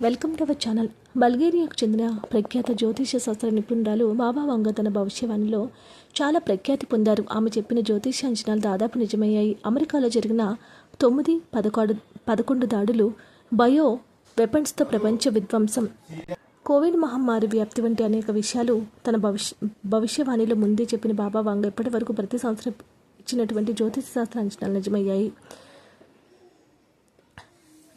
Welcome to our channel. బల్గేరియాకు చెందిన ప్రఖ్యాత జ్యోతిష శాస్త్ర నిపుణురాలు బాబా వంగ తన భవిష్యవాణిలో చాలా ప్రఖ్యాతి పొందారు. ఆమె చెప్పిన జ్యోతిష అంచనాలు దాదాపు నిజమయ్యాయి. అమెరికాలో జరిగిన తొమ్మిది పదకొండు పదకొండు దాడులు బయో వెపన్స్తో ప్రపంచ విధ్వంసం. కోవిడ్ మహమ్మారి వ్యాప్తి వంటి అనేక విషయాలు తన భవిష్య భవిష్యవాణిలో ముందే చెప్పిన బాబా వంగ ఇప్పటి వరకు ప్రతి సంవత్సరం ఇచ్చినటువంటి జ్యోతిష శాస్త్ర అంచనాలు నిజమయ్యాయి.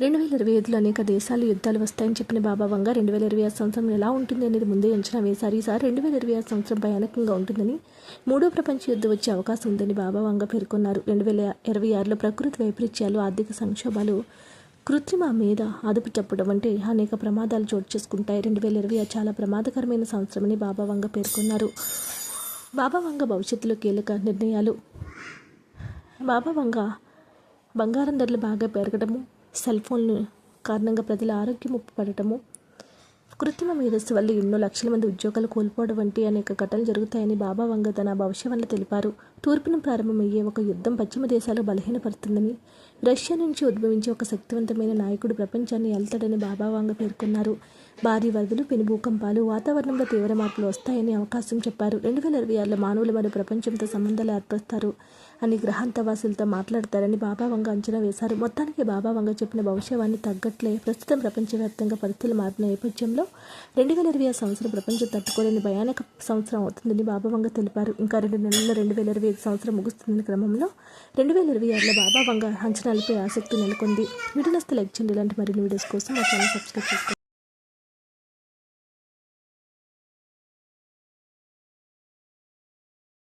రెండు వేల ఇరవై ఐదులో అనేక దేశాలు యుద్ధాలు వస్తాయని చెప్పిన బాబా వంగ రెండు వేల ఇరవై ఆరు సంవత్సరం ఎలా ఉంటుంది అనేది ముందే అంచనా వేశారు. ఈసారి రెండు వేల ఇరవై ఆరు సంవత్సరం భయానకంగా ఉంటుందని మూడో ప్రపంచ యుద్ధం వచ్చే అవకాశం ఉందని బాబా వంగ పేర్కొన్నారు. రెండు వేల ఇరవై ఆరులో ప్రకృతి వైపరీత్యాలు ఆర్థిక సంక్షోభాలు కృత్రిమ మీద అదుపు తప్పడం వంటి అనేక ప్రమాదాలు చోటు చేసుకుంటాయి. రెండు వేల ఇరవై ఆరు చాలా ప్రమాదకరమైన సంవత్సరమని బాబా వంగ పేర్కొన్నారు. బాబా వంగ భవిష్యత్తులో కీలక నిర్ణయాలు. బాబా వంగ బంగారం ధరలు బాగా పెరగడము సెల్ ఫోన్లు కారణంగా ప్రజల ఆరోగ్యం ముప్పు పడటము కృత్రిమ మేధస్సు వల్ల ఎన్నో లక్షల మంది ఉద్యోగాలు కోల్పోవడం వంటి అనేక ఘటనలు జరుగుతాయని బాబా వంగ తన భవిష్యవాణిలో తెలిపారు. తూర్పును ప్రారంభమయ్యే ఒక యుద్ధం పశ్చిమ దేశాలు బలహీనపడుతుందని రష్యా నుంచి ఉద్భవించే ఒక శక్తివంతమైన నాయకుడు ప్రపంచాన్ని వెళ్తాడని బాబా వంగ పేర్కొన్నారు. భారీ వరదలు పెను భూకంపాలు వాతావరణంలో తీవ్ర మార్పులు వస్తాయని అవకాశం చెప్పారు. రెండు వేల ఇరవై ఆరులో మానవులు మరియు ప్రపంచంతో సంబంధాలు ఏర్పరుస్తారు అని గ్రహాంతవాసులతో మాట్లాడతారని బాబా వంగ అంచనా వేశారు. మొత్తానికి బాబా వంగ చెప్పిన భవిష్యవాణి తగ్గట్లే. ప్రస్తుతం ప్రపంచవ్యాప్తంగా పరిస్థితులు మారిన నేపథ్యంలో రెండు వేల ఇరవై ఆరు సంవత్సరం ప్రపంచం తట్టుకోలేని భయానక సంవత్సరం అవుతుందని బాబా వంగ తెలిపారు. ఇంకా రెండు నెలల్లో రెండు వేల ఇరవై ఐదు సంవత్సరం ముగుస్తున్న క్రమంలో రెండు వేల ఇరవై ఆరులో బాబా వంగ అంచనాలపై ఆసక్తి నెలకొంది. వీడియోస్ లైక్ చేయండి. ఇలాంటి మరిన్ని వీడియోస్ కోసం మా ఛానల్ సబ్స్క్రైబ్ చేసుకోండి.